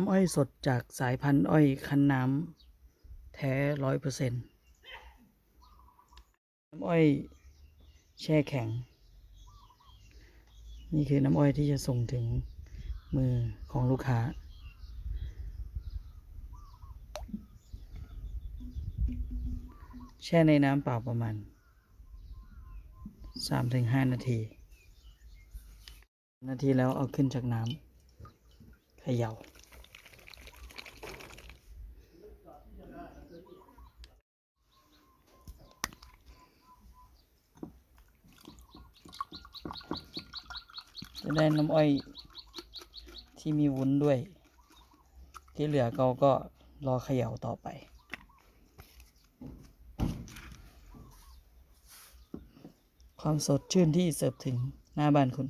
น้ำอ้อยสดจากสายพันธุ์อ้อยคันน้ำแท้ร้อยเปอร์เซ็นต์น้ำอ้อยแช่แข็ง นี่คือน้ำอ้อยที่จะส่งถึงมือของลูกค้า แช่ในน้ำเปล่าประมาณ 3-5 นาที นาทีแล้วเอาขึ้นจากน้ำเขย่า จะได้น้ำอ้อยที่มีวุ้นด้วย ที่เหลือเราก็รอเขย่าต่อไป ความสดชื่นที่เสิร์ฟถึงหน้าบ้านคุณ